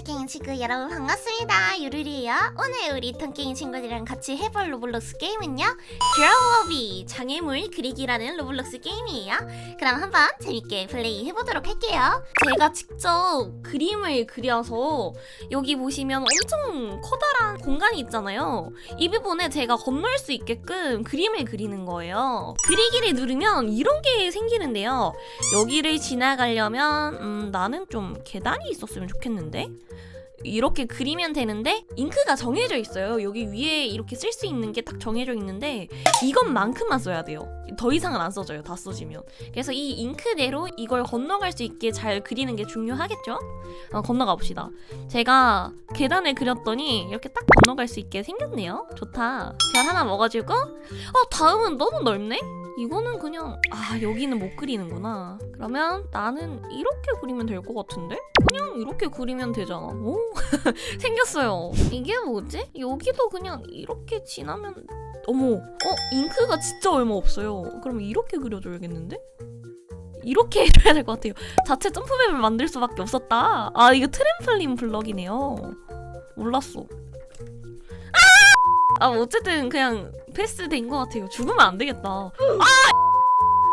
ton깽이 친구 여러분 반갑습니다. 유루리예요. 오늘 우리 ton깽이 친구들이랑 같이 해볼 로블록스 게임은요. 드라워비 장애물 그리기라는 로블록스 게임이에요. 그럼 한번 재밌게 플레이 해보도록 할게요. 제가 직접 그림을 그려서 여기 보시면 엄청 커다란 공간이 있잖아요. 이 부분에 제가 건널 수 있게끔 그림을 그리는 거예요. 그리기를 누르면 이런 게 생기는데요. 여기를 지나가려면 음, 나는 좀 계단이 있었으면 좋겠는데 이렇게 그리면 되는데 잉크가 정해져 있어요. 여기 위에 이렇게 쓸 수 있는 게 딱 정해져 있는데 이것만큼만 써야 돼요. 더 이상은 안 써져요 다 써지면. 그래서 이 잉크대로 이걸 건너갈 수 있게 잘 그리는 게 중요하겠죠? 어, 건너가 봅시다. 제가 계단을 그렸더니 이렇게 딱 건너갈 수 있게 생겼네요. 좋다. 별 하나 먹어주고. 어 다음은 너무 넓네 이거는 그냥 아 여기는 못 그리는구나. 그러면 나는 이렇게 그리면 될 것 같은데? 그냥 이렇게 그리면 되잖아. 오 생겼어요. 이게 뭐지? 여기도 그냥 이렇게 지나면 어머 어 잉크가 진짜 얼마 없어요. 그럼 이렇게 그려줘야겠는데? 이렇게 해줘야 될 것 같아요. 자체 점프맵을 만들 수밖에 없었다. 아 이거 트램펄린 블럭이네요. 몰랐어 아 어쨌든 그냥 패스 된 것 같아요. 죽으면 안 되겠다. 아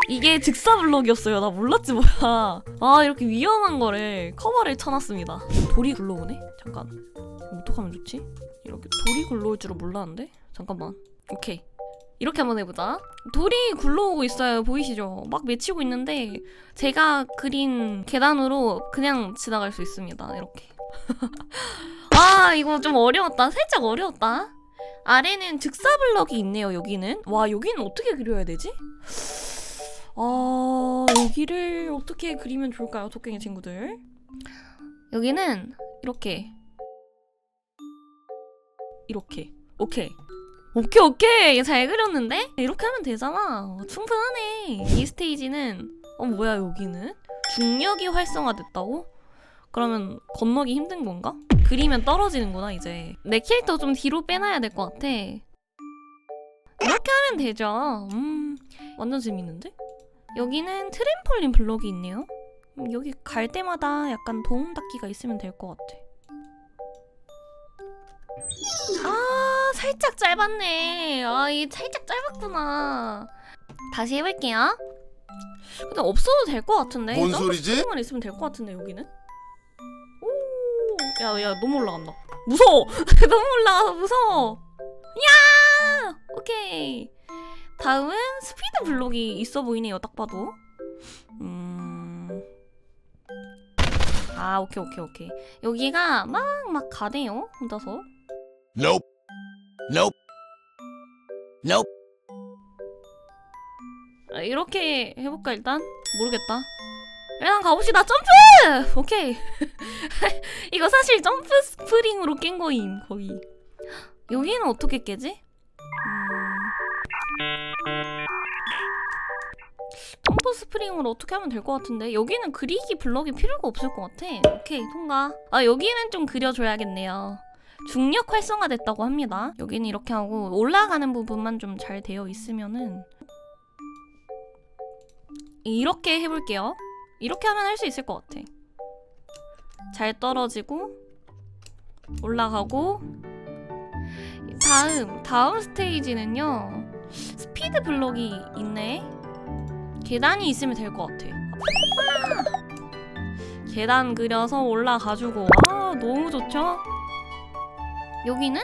이게 즉사 블럭이었어요. 나 몰랐지 뭐야. 아 이렇게 위험한 거를 커버를 쳐놨습니다. 돌이 굴러오네. 잠깐. 어떡하면 좋지? 이렇게 돌이 굴러올 줄은 몰랐는데. 잠깐만. 오케이. 이렇게 한번 해보자. 돌이 굴러오고 있어요. 보이시죠? 막 맺히고 있는데 제가 그린 계단으로 그냥 지나갈 수 있습니다. 이렇게. 아 이거 좀 어려웠다. 살짝 어려웠다. 아래는 즉사 블럭이 있네요. 여기는 와 여기는 어떻게 그려야 되지? 아 여기를 어떻게 그리면 좋을까요, 토깽이 친구들? 여기는 이렇게 이렇게 오케이 오케이 오케이 잘 그렸는데 이렇게 하면 되잖아 충분하네 이 스테이지는 어 뭐야 여기는 중력이 활성화됐다고? 그러면 건너기 힘든 건가? 그리면 떨어지는구나 이제. 내 캐릭터 좀 뒤로 빼놔야 될 것 같아. 이렇게 하면 되죠. 음 완전 재밌는데? 여기는 트램폴린 블럭이 있네요. 음, 여기 갈 때마다 약간 도움 닫기가 있으면 될 것 같아. 아 살짝 짧았네. 아이 살짝 짧았구나. 다시 해볼게요. 근데 없어도 될 것 같은데? 뭔 소리지? 스피드만 있으면 될 것 같은데 여기는? 오, 야, 야, 너무 올라간다. 무서워. 너무 올라가서 무서워. 야, 오케이. 다음은 스피드 블록이 있어 보이네요. 딱 봐도. 음. 아, 오케이, 오케이, 오케이. 여기가 막, 막 가네요. 혼자서. Nope. Nope. Nope. 아, 이렇게 해볼까, 일단? 모르겠다. 일단 가봅시다. 점프! 오케이. 이거 사실 점프 스프링으로 깬 거임, 거의. 여기는 어떻게 깨지? 음... 점프 스프링으로 어떻게 하면 될 것 같은데 여기는 그리기 블럭이 필요가 없을 것 같아. 오케이 통과. 아 여기는 좀 그려줘야겠네요. 중력 활성화됐다고 합니다. 여기는 이렇게 하고 올라가는 부분만 좀 잘 되어 있으면은 이렇게 해볼게요. 이렇게 하면 할 수 있을 것 같아. 잘 떨어지고 올라가고. 다음 다음 스테이지는요. 스피드 블럭이 있네. 계단이 있으면 될 것 같아. 아! 계단 그려서 올라가지고. 아 너무 좋죠? 여기는?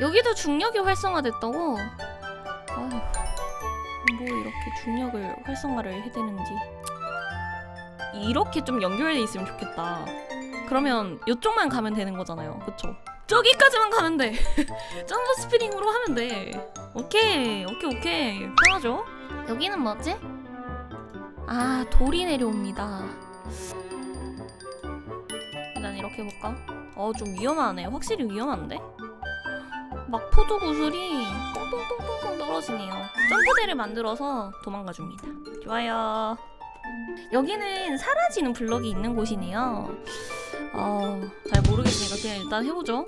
여기도 중력이 활성화됐다고? 아휴 뭐 이렇게 중력을 활성화를 해대는지 이렇게 좀 연결돼 있으면 좋겠다. 그러면 이쪽만 가면 되는 거잖아요. 그쵸? 저기까지만 가면 돼. 점프 스피링으로 하면 돼. 오케이, 오케이, 오케이. 편하죠? 여기는 뭐지? 아, 돌이 내려옵니다. 일단 이렇게 해볼까? 어, 좀 위험하네. 확실히 위험한데? 막 포도 구슬이 똥똥똥똥똥 떨어지네요. 점프대를 만들어서 도망가 줍니다. 좋아요. 여기는 사라지는 블럭이 있는 곳이네요. 어, 잘 모르겠으니까 그냥 일단 해보죠.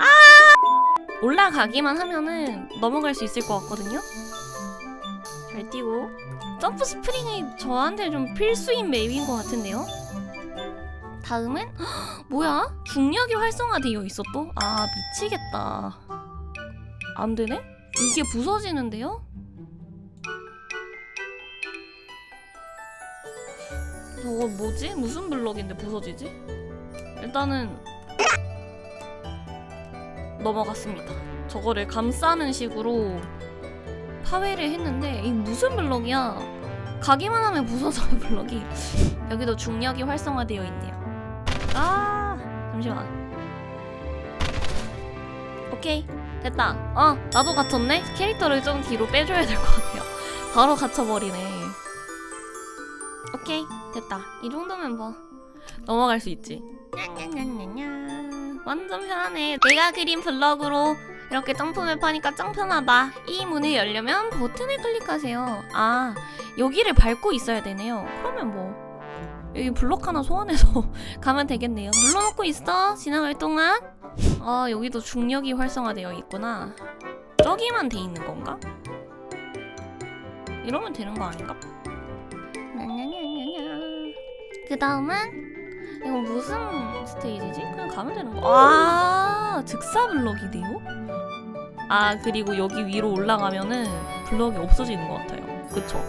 아! 올라가기만 하면은 넘어갈 수 있을 것 같거든요. 잘 뛰고 점프 스프링이 저한테 좀 필수인 맵인 것 같은데요. 다음은 헉, 뭐야? 중력이 활성화되어 있어 또? 아 미치겠다. 안 되네? 이게 부서지는데요? 저거 뭐지? 무슨 블럭인데 부서지지? 일단은 넘어갔습니다. 저거를 감싸는 식으로 파괴를 했는데 이 무슨 블럭이야? 가기만 하면 부서져요 블럭이. 여기도 중력이 활성화되어 있네요. 아 잠시만. 오케이 됐다. 어 나도 갇혔네. 캐릭터를 좀 뒤로 빼줘야 될 것 같아요. 바로 갇혀버리네. 오케이 됐다. 이 정도면 뭐 넘어갈 수 있지. 냐냐냐냐냐. 완전 편하네. 내가 그린 블럭으로 이렇게 점프맵 하니까 짱 편하다. 이 문을 열려면 버튼을 클릭하세요. 아 여기를 밟고 있어야 되네요. 그러면 뭐 여기 블럭 하나 소환해서 가면 되겠네요. 눌러놓고 있어. 지나갈 동안. 아 여기도 중력이 활성화되어 있구나. 저기만 돼 있는 건가? 이러면 되는 거 아닌가? 그 다음은 이거 무슨 스테이지지? 그냥 가면 되는 거. 아 즉사 블럭이네요. 아 그리고 여기 위로 올라가면은 블럭이 없어지는 것 같아요. 그쵸?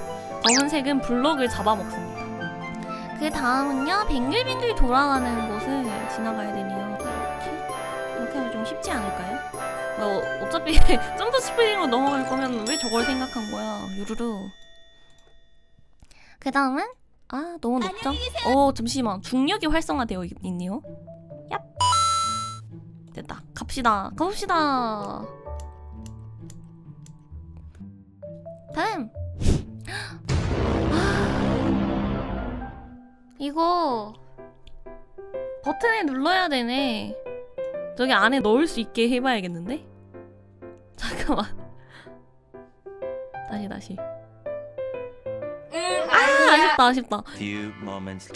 검은색은 블럭을 잡아먹습니다. 그 다음은요 뱅글뱅글 돌아가는 곳을 지나가야 되네요. 이렇게 이렇게 하면 좀 쉽지 않을까요? 어, 어차피 점프 스피딩으로 넘어갈 거면 왜 저걸 생각한 거야? 유루루. 그 다음은 아 너무 높죠? 어 잠시만 중력이 활성화되어 있- 있네요. 얍 됐다. 갑시다. 가봅시다. 다음 이거 버튼을 눌러야 되네. 저기 안에 넣을 수 있게 해봐야겠는데? 잠깐만. 다시 다시. 아 아쉽다 아쉽다. Few moments.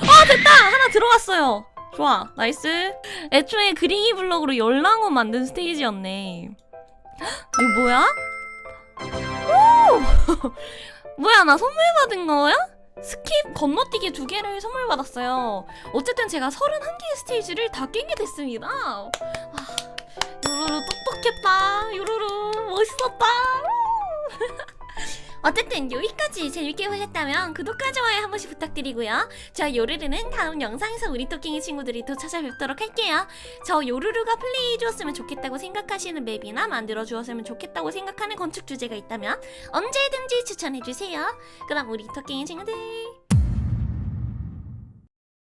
하나 들어갔어요. 좋아, 나이스. 애초에 그리기 블럭으로 열랑호 만든 스테이지였네. 이거 뭐야? 오! 뭐야, 나 선물 받은 거야? 스킵 건너뛰기 두 개를 선물 받았어요. 어쨌든 제가 31개의 스테이지를 다 깨게 됐습니다. 아, 유루루 똑똑했다. 유루루 멋있었다. 어쨌든 여기까지 재밌게 보셨다면 구독과 좋아요 한 번씩 부탁드리고요. 저 요루루는 다음 영상에서 우리 토끼이 친구들이 또 찾아뵙도록 할게요. 저 요루루가 플레이해 주었으면 좋겠다고 생각하시는 맵이나 만들어 주었으면 좋겠다고 생각하는 건축 주제가 있다면 언제든지 추천해 주세요. 그럼 우리 토끼이 친구들